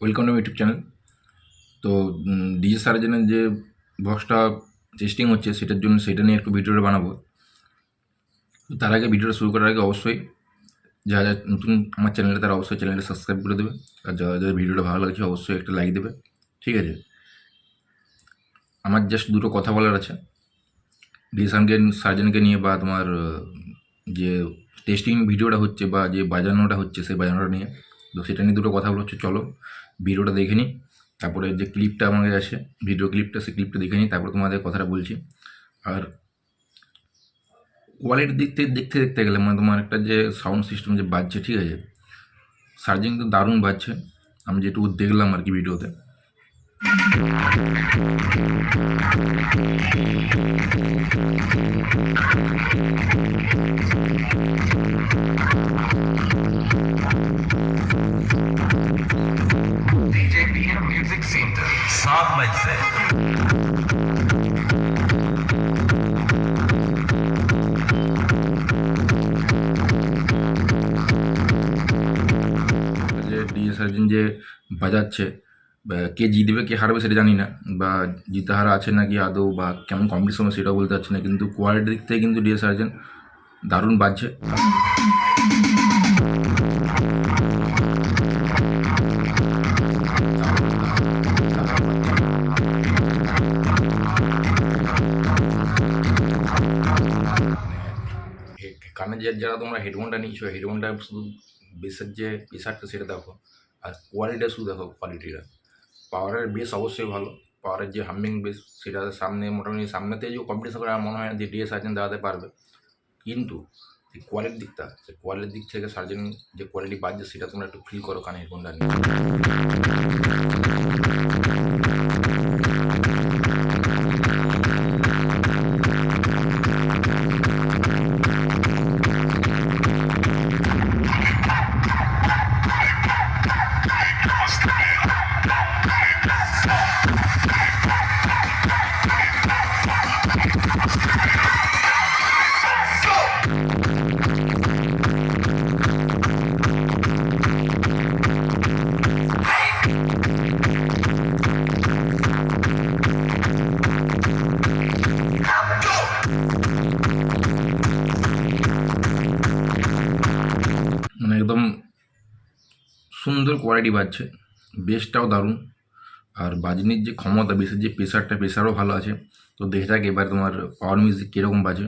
Welcome to YouTube channel তো DJ সার্জেনের যে বক্সটা টেস্টিং হচ্ছে, সেটার জন্য সেটা নিয়ে একটু ভিডিওটা বানাবো। তার আগে ভিডিওটা শুরু করার আগে অবশ্যই যারা যারা নতুন আমার চ্যানেলে তারা অবশ্যই চ্যানেলটা সাবস্ক্রাইব করে দেবে। আর যারা যাদের ভিডিওটা ভালো লাগছে, অবশ্যই একটা লাইক দেবে। ঠিক আছে? আমার জাস্ট দুটো কথা বলার আছে। ডিসানকে সার্জেনকে নিয়ে বা তোমার যে টেস্টিং ভিডিওটা হচ্ছে বা যে বাজানোটা হচ্ছে, সেই বাজানোটা নিয়ে। তো সেটা নিয়ে দুটো কথা হচ্ছে, চলো ভিডিওটা দেখে নিই। তারপরে যে ক্লিপটা আমাদের আছে ভিডিও ক্লিপটা সেই ক্লিপটা দেখে নিই, তারপরে তোমাদের কথাটা বলছি। আর কোয়ালিটির দিক থেকে দেখতে দেখতে গেলে মানে তোমার একটা যে সাউন্ড সিস্টেম যে বাজছে, ঠিক আছে? সার্জিং তো দারুণ বাজছে। আমি যেটুকু দেখলাম আর কি ভিডিওতে ফালাইছে সার্জন যে বাজাচ্ছে কে জিতবে, কে হারবে সেটা জানি না, বা জিতাহারা আছে নাকি আদৌ, বা কেমন কম্পিটিশন সেটাও বলতে পারছি না, কিন্তু কোয়ালিটির দিক থেকে কিন্তু ডিএ সার্জন দারুণ বাজছে। কানে যে যারা তোমরা হেডফোনটা নিচ্ছ হেডফোনটা শুধু বেসের যে প্রেশারটা সেটা দেখো, আর কোয়ালিটিটা শুধু দেখো কোয়ালিটিটা পাওয়ারের বেস অবশ্যই ভালো পাওয়ারের যে হামিং বেস সেটা সামনে মোটামুটি সামনেতে যে কম্পিটিশন করে মনে হয় যে ডিএস সার্জেন দাঁড়াতে পারবে। কিন্তু যে কোয়ালিটির দিকটা সে কোয়ালিটির দিক থেকে সার্জেন যে কোয়ালিটি বাজছে সেটা তোমরা একটু ফিল করো কানে হেডফোনটা নিয়ে। সুন্দর কোয়ালিটি বাজছে বেসটাও দারুণ। আর বাজনির যে ক্ষমতা বেসের যে প্রেশারটা প্রেশারও ভালো আছে। তো দেখে যাক এবার তোমার পাওয়ার মিউজিক কীরকম বাজে।